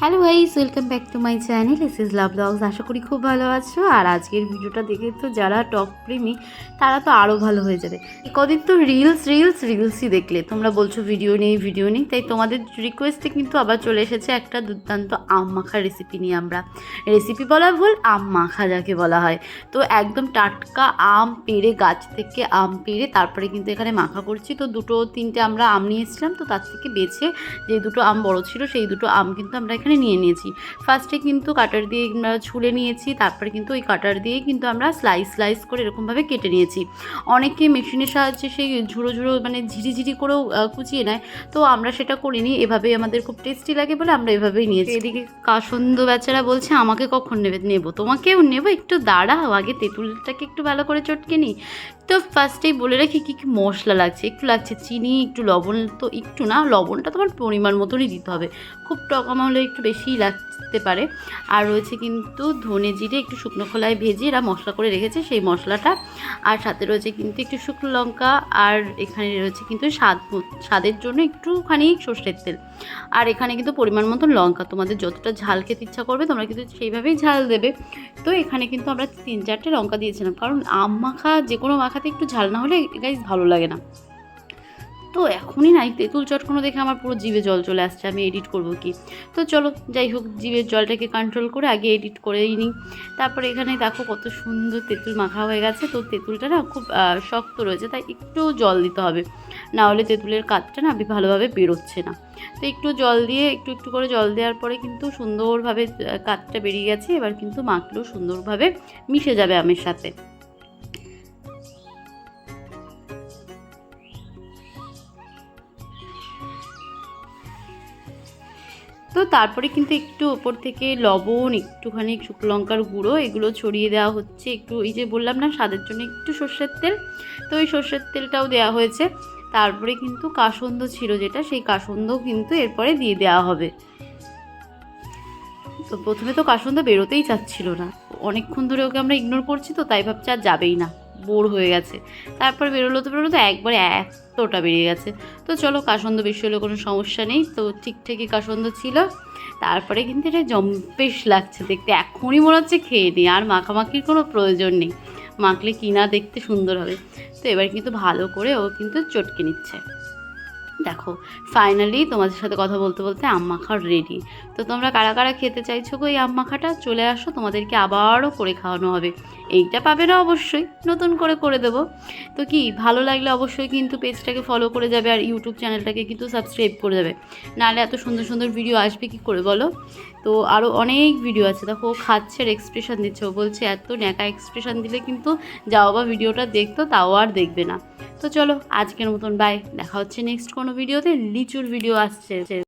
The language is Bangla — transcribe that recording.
Hello guys welcome back to my channel S is love vlogs আশা করি খুব ভালো আছো। আর আজকের ভিডিওটা দেখে তো যারা টক প্রেমী, তারা তো আরও ভালো হয়ে যাবে। কদিন তো রিলস রিলস রিলসই দেখলে। তোমরা বলছো ভিডিও নেই ভিডিও নেই। তাই তোমাদের রিকোয়েস্টে কিন্তু আবার চলে এসেছে একটা দুর্দান্ত আম মাখার রেসিপি নিয়ে আমরা। রেসিপি বলা ভুল, আম মাখা যাকে বলা হয়। তো একদম টাটকা আম পেড়ে, গাছ থেকে আম পেড়ে, তারপরে কিন্তু এখানে মাখা করছি। তো দুটো তিনটে আমরা আম নিয়ে এসেছিলাম। তো তার থেকে বেছে যে দুটো আম বড় ছিল, সেই দুটো আম কিন্তু আমরা এখানে নিয়ে নিয়েছি। ফার্স্টে কিন্তু কাটার দিয়ে আমরা ছুলে নিয়েছি, তারপরে কিন্তু ওই কাটার দিয়ে কিন্তু আমরা স্লাইস স্লাইস করে এরকমভাবে কেটে নিয়েছি। অনেকে মেশিনের সাহায্যে সেই ঝুড়ো ঝুড়ো মানে ঝিরিঝিরি করেও কুচিয়ে নেয়। তো আমরা সেটা করিনি, এভাবেই আমাদের খুব টেস্টি লাগে বলে আমরা এভাবেই নিয়েছি। এদিকে কাসন্দ বেচারা বলছে, আমাকে কখন নেবে? নেব। তোমাকেও নেব? একটু দাঁড়াও, আগে তেঁতুলটাকে একটু ভালো করে চটকে নিই। তো ফার্স্টেই বলে রাখি কী কী মশলা লাগছে? একটু লাগছে চিনি, একটু লবণ, তো একটু না, লবণটা তোমার পরিমাণ মতনই দিতে হবে। খুব টকামা হলে একটু বেশিই লাগতে পারে। আর রয়েছে কিন্তু ধনে জিরে, একটু শুকনো খোলায় ভেজে এরা মশলা করে রেখেছে সেই মশলাটা। আর সাথে রয়েছে কিন্তু একটু শুকনো লঙ্কা, আর এখানে রয়েছে কিন্তু স্বাদ স্বাদের জন্য একটুখানি সর্ষের তেল। আর এখানে কিন্তু পরিমাণ মতন লঙ্কা, তোমাদের যতটা ঝাল খেতে ইচ্ছা করবে, তোমরা কিন্তু সেইভাবেই ঝাল দেবে। তো এখানে কিন্তু আমরা তিন চারটে লঙ্কা দিয়েছিলাম, কারণ আম মাখা যে কোনো মাখাতে একটু ঝাল না হলে গাইজ ভালো লাগে না। তো এখনই নাই তেঁতুল চটকনো দেখে আমার পুরো জিভে জল চলে আসছে, আমি এডিট করব কি? তো চলো, যাই হোক, জিভের জলটাকে কন্ট্রোল করে আগে এডিট করেই নিই। তারপরে এখানে দেখো কত সুন্দর তেঁতুল মাখা হয়ে গেছে, তো তেঁতুলটা না খুব শক্ত রয়েছে, তাই একটু জল দিতে হবে। না হলে তেঁতুলের কাঠটা না ভালোভাবে বেরোচ্ছে না। তো একটু জল দিয়ে, একটু একটু করে জল দেওয়ার পরে কিন্তু সুন্দরভাবে কাঠটা বেরিয়ে গেছে, এবার কিন্তু মাখলেও সুন্দরভাবে মিশে যাবে আমের সাথে। তো তারপরে কিন্তু একটু ওপর থেকে লবণ, একটুখানি শুকনো লঙ্কার গুঁড়ো এগুলো ছড়িয়ে দেওয়া হচ্ছে। একটু এই যে বললাম না, স্বাদের জন্য একটু সর্ষের তেল। তো ওই সর্ষের তেলটাও দেওয়া হয়েছে। তারপরে কিন্তু কাসন্দ ছিল যেটা, সেই কাসন্দ কিন্তু এরপরে দিয়ে দেওয়া হবে। তো প্রথমে তো কাসন্দ বেরোতেই চাচ্ছিল না। অনেকক্ষণ ধরে ওকে আমরা ইগনোর করছি তো, তাই ভাবছি আর যাবেই না। বোর হয়ে গেছে। তারপর বেরোলো তো বেরোলো তো একবারে এতটা বেরিয়ে গেছে। তো চলো কাসন্দ বেশি হলে কোনো সমস্যা নেই। তো ঠিকঠাকই কাসন্দ ছিল। তারপরে কিন্তু এটা জম্পেশ লাগছে দেখতে। এখনই মনে হচ্ছে খেয়ে নিই আর মাখামাখির কোনো প্রয়োজন নেই। মাখলে কিনা দেখতে সুন্দর হবে। তো এবার কিন্তু ভালো করে ও কিন্তু চটকে নিচ্ছে। দেখো ফাইনালি তোমাদের সাথে কথা বলতে বলতে আম মাখার রেডি তো তোমরা কারা কারা খেতে চাইছো গো এই আম মাখাটা চলে আসো, তোমাদেরকে আবারও করে খাওয়ানো হবে। এইটা পাবে না অবশ্যই, নতুন করে করে দেবো। তো কি, ভালো লাগলে অবশ্যই কিন্তু পেজটাকে ফলো করে যাবে আর ইউটিউব চ্যানেলটাকে কিন্তু সাবস্ক্রাইব করে যাবে। নাহলে এত সুন্দর সুন্দর ভিডিও আসবে কি করে বলো? তো আরও অনেক ভিডিও আছে। দেখো খাচ্ছে আর এক্সপ্রেশন দিচ্ছে। ও বলছে, এত ন্যাকা এক্সপ্রেশন দিলে কিন্তু যাও বা ভিডিওটা দেখতো, তাও আর দেখবে না। তো চলো আজকের মতন বাই দেখা হচ্ছে নেক্সট কোনো ভিডিওতে লিচুর ভিডিও আসছে।